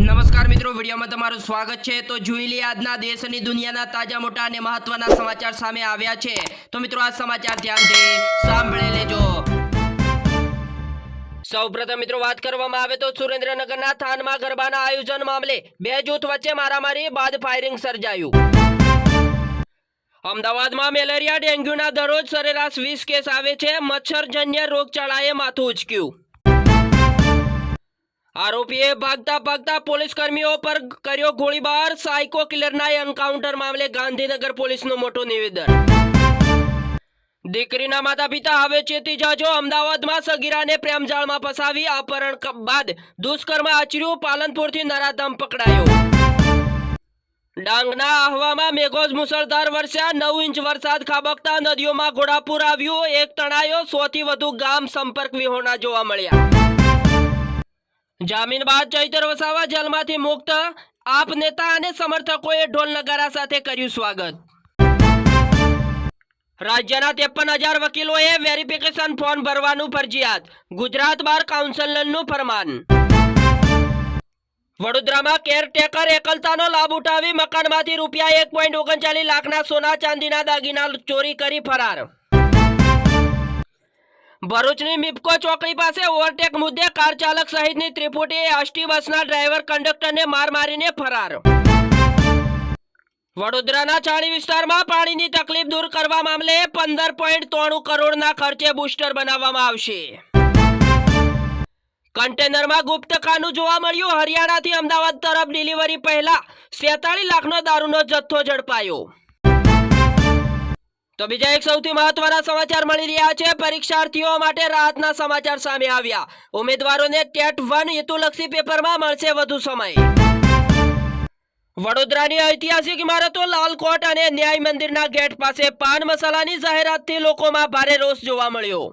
નમસ્કાર મિત્રો, વિડીયોમાં તમારું સ્વાગત છે. તો જોઈ લઈએ આજના દેશ અને દુનિયાના તાજા, મોટા અને મહત્વના સમાચાર સામે આવ્યા છે. તો મિત્રો, આ સમાચાર ધ્યાનથી સાંભળી લેજો. સૌપ્રથમ મિત્રો, વાત કરવામાં આવે તો સુરેન્દ્રનગરના થાનમાં ગરબાના આયોજન મામલે બે જૂથ વચ્ચે મારામારી, બાદ ફાયરિંગ સર્જાયું. અમદાવાદમાં મેલેરિયા ડેન્ગ્યુના દરરોજ સરેરાશ વીસ કેસ આવે છે. મચ્છરજન્ય રોગચાળાએ માથું ઉચક્યું. આરોપીએ ભાગતા ભાગતા પોલીસ કર્મીઓ પર કર્યો ગોળીબાર. સાયકો કિલરના એન્કાઉન્ટર મામલે ગાંધીનગર પોલીસનું મોટું નિવેદન. દીકરીના માતા પિતા હવે ચેતી જાજો. અમદાવાદમાં સગીરાને પ્રેમજાળમાં ફસાવી અપહરણ બાદ દુષ્કર્મ આચર્યું. પાલનપુરથી નરાધમ પકડાયો. ડાંગના આહવામાં મેઘોજ મુસળધાર વરસ્યા. નવ ઇંચ વરસાદ ખાબકતા નદીઓમાં ઘોડાપુર આવ્યું. એક તણાયો. સોથી વધુ ગામ સંપર્ક વિહોણા જોવા મળ્યા. જામીન બાદ ચૈતર વસાવા જેલમાંથી મુક્ત આપ નેતા અને સમર્થકોએ ઢોલ નગારા સાથે કર્યું સ્વાગત. રાજ્યના ત્રેપન હજાર વકીલોએ વેરિફિકેશન ફોર્મ ભરવાનું ફરજિયાત. ગુજરાત બાર કાઉન્સિલનું ફરમાન. વડોદરામાં કેરટેકર એકલતાનો લાભ ઉઠાવી મકાનમાંથી રૂપિયા એક પોઈન્ટ ઓગણચાલીસ લાખના સોના ચાંદીના દાગીના ચોરી કરી ફરાર. ભરૂચની મિપકો ચોકડી પાસે ઓવરટેક મુદ્દે કાર ચાલક સહિતની ત્રિપુટી એસટી બસના ડ્રાઈવર કંડક્ટરને માર મારીને ફરાર. વડોદરાના ચાળી વિસ્તારમાં પાણીની તકલીફ દૂર કરવા મામલે પંદર પોઈન્ટ ત્રણું કરોડના ખર્ચે બુસ્ટર બનાવવામાં આવશે. કન્ટેનરમાં ગુપ્ત ખાનું જોવા મળ્યું. હરિયાણાથી અમદાવાદ તરફ ડિલિવરી પહેલા સેતાળી લાખનો દારૂનો જથ્થો ઝડપાયો. તો બીજા એક સૌથી મહત્વના સમાચાર મળી રહ્યા છે. પરીક્ષાર્થીઓ માટે રાહતના સમાચાર સામે આવ્યા. ઉમેદવારોને ટેટ વન હેતુલક્ષી પેપરમાં મળશે વધુ સમય. વડોદરાની ઐતિહાસિક ઇમારતો લાલકોટ અને ન્યાય મંદિરના ગેટ પાસે પાન મસાલાની જાહેરાતથી લોકોમાં ભારે રોષ જોવા મળ્યો.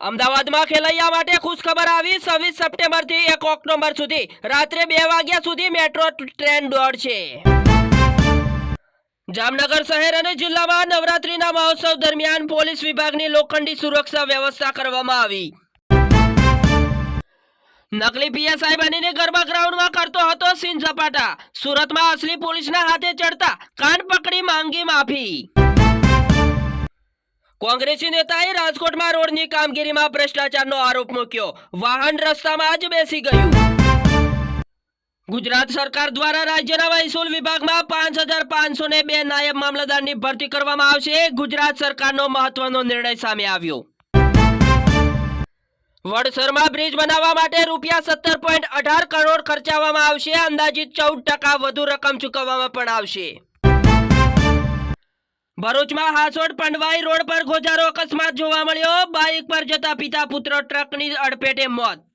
અમદાવાદમાં ખેલૈયા માટે ખુશખબર આવી છવ્વીસ સપ્ટેમ્બરથી એક ઓક્ટોબર સુધી. રાત્રે બે વાગ્યા સુધી મેટ્રો ટ્રેન દોડશે. જામનગર શહેર અને જિલ્લામાં નવરાત્રીના મહોત્સવ દરમિયાન પોલીસ વિભાગની લોખંડી સુરક્ષા વ્યવસ્થા કરવામાં આવી. નકલી પીએસઆઈ બનીને ગરબા ગ્રાઉન્ડમાં કરતો હતો સીન ઝપાટા સુરતમાં અસલી પોલીસના હાથે ચડતા કાન પકડી માંગી માફી. કોંગ્રેસી નેતાએ રાજકોટમાં રોડની કામગીરીમાં ભ્રષ્ટાચારનો આરોપ મૂક્યો. વાહન રસ્તામાં જ બેસી ગયું. ગુજરાત સરકાર દ્વારા રાજ્યના મહેસૂલ વિભાગમાં પાંચ હજાર પાંચસો ને બે નાયબ મામલતદારની ભરતી કરવામાં આવશે. ગુજરાત સરકારનો મહત્વનો નિર્ણય સામે આવ્યો. વડસરમાં બ્રિજ બનાવવા માટે રૂપિયા સત્તર પોઈન્ટ અઢાર કરોડ ખર્ચાવવામાં આવશે. અંદાજિત ચૌદ ટકા વધુ રકમ ચૂકવવામાં પણ આવશે. ભરૂચમાં હાસોડ પંડવાઈ રોડ પર ગોજારો અકસ્માત જોવા મળ્યો. બાઇક પર જતા પિતા પુત્ર ટ્રકની અડફેટે મોત.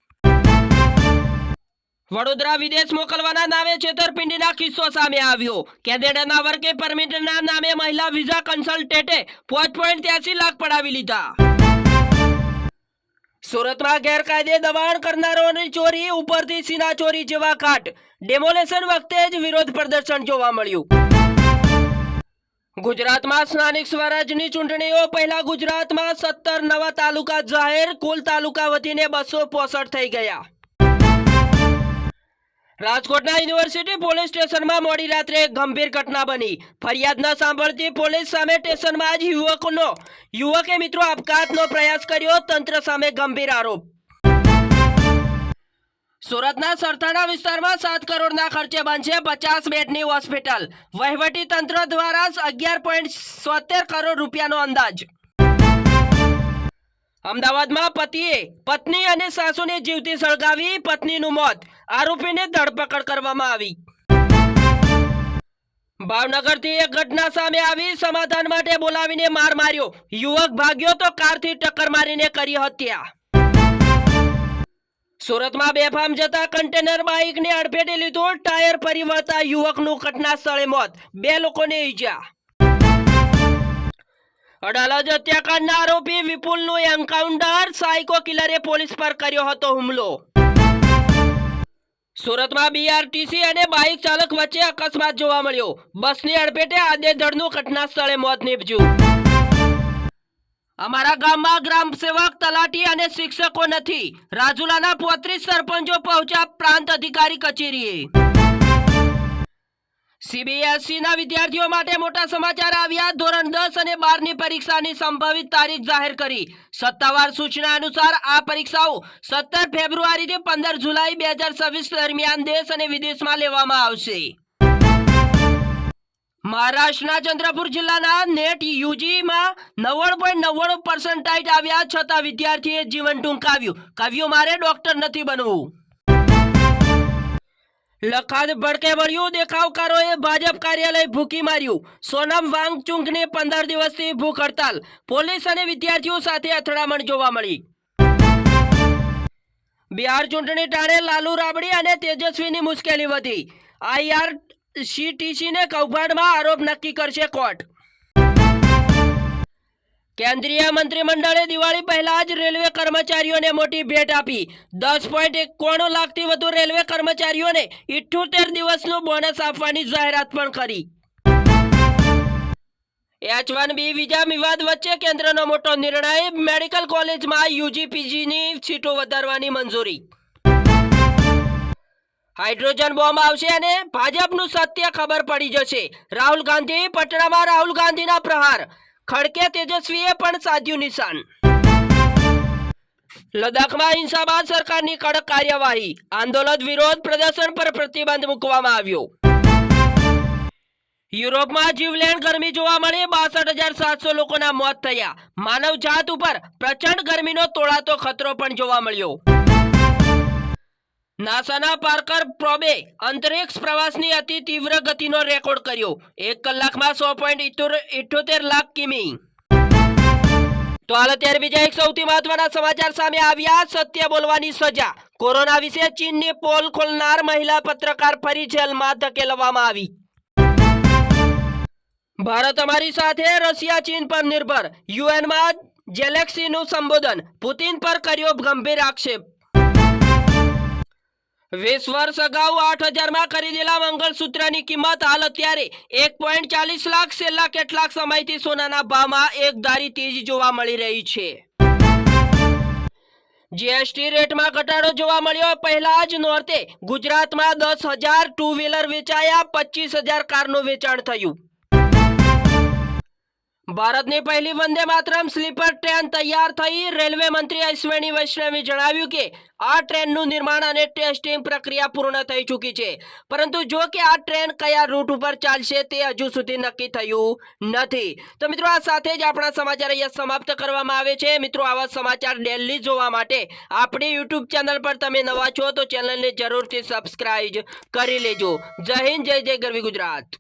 વડોદરા વિદેશ મોકલવાના નામે છેતરપિંડીના કિસ્સો સામે આવ્યો. કેનેડાના વર્કે પરમિટના નામે મહિલા વિઝા કન્સલ્ટેટે પાંચ લાખ પડાવી લીધા. સુરતમાં ગેરકાયદે દબાણ કરનારોની ચોરી ઉપરથી સીના ચોરી જેવા કાટ. ડેમોલેશન વખતે જ વિરોધ પ્રદર્શન જોવા મળ્યું. ગુજરાતમાં સ્થાનિક સ્વરાજની ચૂંટણીઓ પહેલા ગુજરાતમાં સત્તર નવા તાલુકા જાહેર, કુલ તાલુકા વધીને બસો પોસઠ થઈ ગયા. રાજકોટના યુનિવર્સિટી પોલીસ સ્ટેશનમાં મોડી રાત્રે ગંભીર ઘટના બની. ફરિયાદ ન સાંભળતી પોલીસ સામે સ્ટેશનમાં જ યુવકનો, યુવકે મિત્રો આપઘાતનો પ્રયાસ કર્યો, તંત્ર સામે ગંભીર આરોપ. સુરતના સરથાણા વિસ્તારમાં સાત કરોડના ખર્ચે બનશે પચાસ બેડની હોસ્પિટલ. વહીવટી તંત્ર દ્વારા અગિયાર પોઈન્ટ સોતેર કરોડ રૂપિયાનો અંદાજ. અમદાવાદમાં પતિએ, પત્ની અને સાસુને જીવતી સળગાવી પત્નીનું મોત. આરોપીને ધરપકડ કરવામાં આવી. ભાવનગરથી એક ઘટના સામે આવી. સમાધાન માટે બોલાવીને માર માર્યો. યુવક ભાગ્યો તો કારથી ટક્કર મારીને કરી હત્યા. સુરતમાં બેફામ જતા કન્ટેનર બાઇકને અડફેટે લીધું. ટાયર ફરી યુવકનું ઘટના સ્થળે મોત. બે લોકોને ઈજા. અડાલજ હત્યાકાંડના આરોપી વિપુલનું એન્કાઉન્ટર. સાયકો કિલરે પોલીસ પર કર્યો હતો હુમલો. સુરતમાં બીઆરટીસી અને બાઇક ચાલક વચ્ચે અકસ્માત જોવા મળ્યો. બસની અડફેટે આદેધડનું ઘટના સ્થળે મોત નીપજ્યું. અમારા ગામમાં ગ્રામ સેવક તલાટી અને શિક્ષકો નથી. રાજુલાના પોત્રીસ સરપંચો પહોંચ્યા પ્રાંત અધિકારી કચેરીએ. સીબીએસઈ ના વિદ્યાર્થીઓ માટે મોટા સમાચાર આવ્યા. ધોરણ દસ અને બારની પરીક્ષાની સંભવિત તારીખ જાહેર કરી. સત્તાવાર સૂચના અનુસાર આ પરીક્ષાઓ સત્તર ફેબ્રુઆરીથી પંદર જુલાઈ બે હજાર છવ્વીસ દરમિયાન દેશ અને વિદેશમાં લેવામાં આવશે. મહારાષ્ટ્રના ચંદ્રપુર જિલ્લાના નેટ યુજીમાં નવ્વાણું પોઈન્ટ નવ્વાણું પર્સન્ટાઇટ આવ્યા. છતાં વિદ્યાર્થીએ જીવન ટૂંકાવ્યું. કાવ્યું મારે ડોક્ટર નથી બનવું. લખાદ ભડકે વળ્યું દેખાવકારોએ ભાજપ કાર્યાલય ભૂકી માર્યું. સોનમ વાંગચુંગને પંદર દિવસથી ભૂખ હડતાલ. પોલીસ અને વિદ્યાર્થીઓ સાથે અથડામણ જોવા મળી. બિહાર ચૂંટણી ટાણે લાલુ રાબડી અને તેજસ્વીની મુશ્કેલી વધી. આઈઆરસીટીસીને કૌભાંડમાં આરોપ નક્કી કરશે કોર્ટ. કેન્દ્રીય મંત્રીમંડળે દિવાળી પહેલા જ રેલવે કર્મચારીઓને મોટી ભેટ આપી. દસ પોઈન્ટ એકોણું લાખથી વધુ રેલવે કર્મચારીઓને ઇઠ્ઠોતેર દિવસનું બોનસ આપવાની જાહેરાત પણ કરી. એચ વન બી વિઝા વિવાદ વચ્ચે કેન્દ્રનો મોટો નિર્ણય મેડિકલ કોલેજમાં યુજીપીજીની સીટો વધારવાની મંજૂરી. હાઇડ્રોજન બોમ્બ આવશે અને ભાજપનું સત્ય ખબર પડી જશે. રાહુલ ગાંધી પટણામાં રાહુલ ગાંધીના પ્રહાર. ખડકે તેજસ્વીએ પણ સાધ્યું નિશાન. લદ્દાખમાં હિંસા સરકારની કડક કાર્યવાહી. આંદોલન વિરોધ પ્રદર્શન પર પ્રતિબંધ મૂકવામાં આવ્યો. યુરોપમાં જીવલેણ ગરમી જોવા મળી. બાસઠ હજાર સાતસો લોકોના મોત થયા. માનવજાત ઉપર પ્રચંડ ગરમીનો તોળાતો ખતરો પણ જોવા મળ્યો. નાસાના પાર્કર પ્રોબે અંતરિક્ષ પ્રવાસની અતિ તીવ્ર ગતિનો રેકોર્ડ કર્યો. એક કલાકમાં સો પોઈન્ટ ઇઠ્યોતેર લાખ કિમી. તો હાલ અત્યારે બીજા એક સૌથી મહત્વના સમાચાર સામે આવ્યા. સત્ય બોલવાની સજા. કોરોના વિશે ચીનની પોલ ખોલનાર મહિલા પત્રકાર ફરી જેલમાં ધકેલવામાં આવી. ભારત અમારી સાથે, રશિયા, ચીન પર નિર્ભર. યુએનમાં જેલેક્સીનું સંબોધન. પુતિન પર કર્યો ગંભીર આક્ષેપ. વીસ વર્ષ અગાઉ આઠ હજારમાં ખરીદેલા મંગળસૂત્રની કિંમત હાલ અત્યારે એક પોઈન્ટ ચાલીસ લાખ, છેલ્લા કેટલાક સમયથી સોનાના ભાવમાં એક ધારી તેજી જોવા મળી રહી છે. જીએસટી રેટમાં ઘટાડો જોવા મળ્યો. પહેલા જ નોર્તે ગુજરાતમાં દસ હજાર ટુ વ્હીલર વેચાયા, પચીસ હજાર કારનું વેચાણ થયું. ભારતની પહેલી વંદે માતરમ સ્લીપર ટ્રેન તૈયાર થઈ. રેલવે મંત્રી અશ્વિની વૈષ્ણવે જણાવ્યું કે, આ ટ્રેનનું નિર્માણ અને ટેસ્ટિંગ પ્રક્રિયા પૂર્ણ થઈ ચૂકી છે. પરંતુ જો કે આ ટ્રેન કયા રૂટ ઉપર ચાલશે તે હજુ સુધી નક્કી થયું નથી. તો મિત્રો, આ સાથે જ આપણા સમાચાર અહીંયા સમાપ્ત કરવામાં આવે છે. મિત્રો, આવા સમાચાર ડેલી જોવા માટે આપણી યુટ્યુબ ચેનલ પર તમે નવા છો તો ચેનલને જરૂરથી સબસ્ક્રાઇબ કરી લેજો. જય હિન્દ, જય જય ગરવી ગુજરાત.